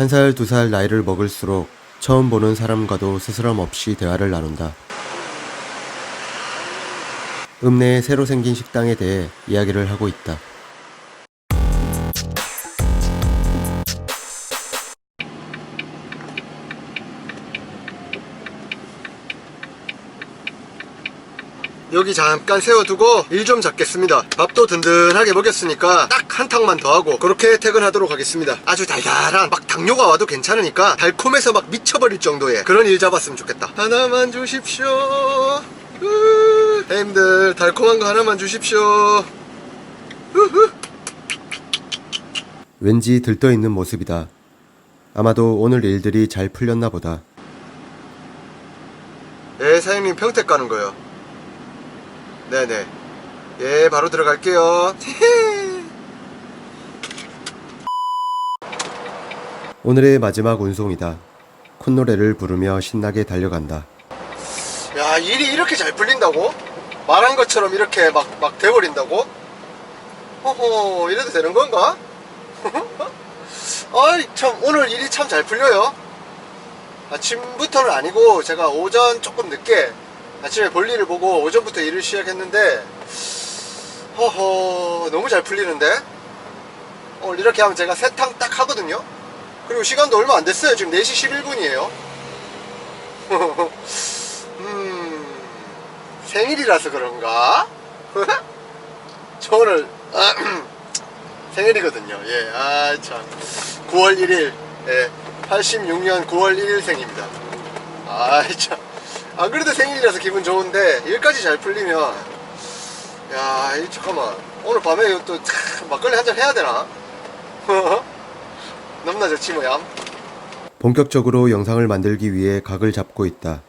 한 살, 두 살 나이를 먹을수록 처음 보는 사람과도 스스럼 없이 대화를 나눈다. 읍내에 새로 생긴 식당에 대해 이야기를 하고 있다. 여기 잠깐 세워두고 일 좀 잡겠습니다. 밥도 든든하게 먹였으니까 딱 한 탕만 더 하고 그렇게 퇴근하도록 하겠습니다. 아주 달달한 막 당뇨가 와도 괜찮으니까 달콤해서 막 미쳐버릴 정도의 그런 일 잡았으면 좋겠다. 하나만 주십시오. 으, 형님들 달콤한 거 하나만 주십시오. 으흐. 왠지 들떠 있는 모습이다. 아마도 오늘 일들이 잘 풀렸나 보다. 예, 사장님 평택 가는 거요. 네네. 예, 바로 들어갈게요. 오늘의 마지막 운송이다. 콧노래를 부르며 신나게 달려간다. 야, 일이 이렇게 잘 풀린다고? 말한 것처럼 이렇게 막, 막 돼버린다고? 허허, 이래도 되는 건가? 아이, 참, 오늘 일이 참 잘 풀려요. 아침부터는 아니고, 제가 오전 조금 늦게 아침에 볼일을 보고 오전부터 일을 시작했는데, 허허, 너무 잘 풀리는데? 오늘 이렇게 하면 제가 세탕 딱 하거든요? 그리고 시간도 얼마 안 됐어요. 지금 4시 11분이에요. 음, 생일이라서 그런가? 저 오늘 생일이거든요. 예, 아 참. 9월 1일, 예, 86년 9월 1일 생입니다. 아 참. 안 그래도 생일이라서 기분 좋은데 일까지 잘 풀리면, 야, 이 잠깐만. 오늘 밤에 또 참, 막걸리 한잔 해야 되나? 너무나 좋지 뭐야. 본격적으로 영상을 만들기 위해 각을 잡고 있다.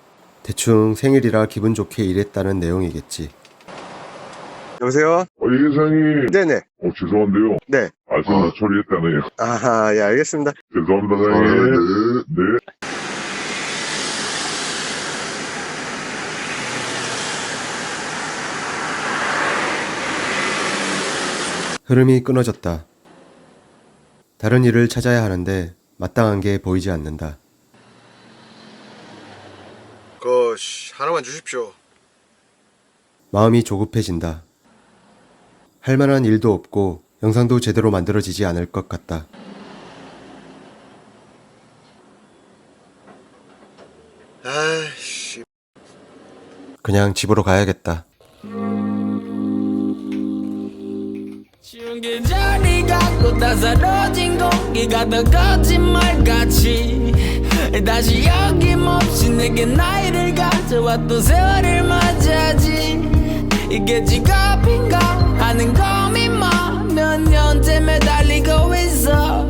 대충 생일이라 기분 좋게 일했다는 내용이겠지. 여보세요? 어, 예상이, 네네. 어, 죄송한데요. 네. 알선을 처리했다네요. 아하, 예, 알겠습니다. 죄송합니다, 사장님. 네. 흐름이 끊어졌다. 다른 일을 찾아야 하는데 마땅한 게 보이지 않는다. 그, 씨, 하나만 주십시오. 마음이 조급해진다. 할 만한 일도 없고 영상도 제대로 만들어지지 않을 것 같다. 아이씨. 그냥 집으로 가야겠다. 갖고 따사로진 공기가 더 거짓말같이. 다시 여김없이 내게 나이를 가져와 또 세월을 맞이하지. 이게 직업인가 하는 고민만 몇 년째 매달리고 있어.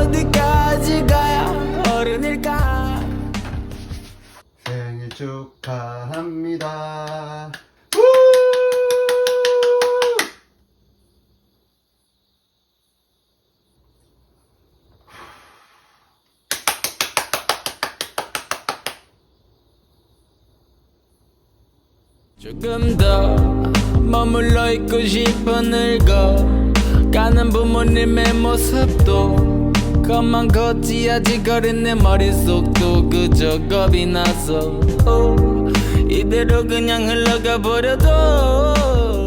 어디까지 가야 어른일까? 생일 축하합니다. 조금 더 머물러 있고 싶어 늙어 가는 부모님의 모습도 겉만 걷지 아직 어린 내 머릿속도 그저 겁이 나서 오, 이대로 그냥 흘러가 버려도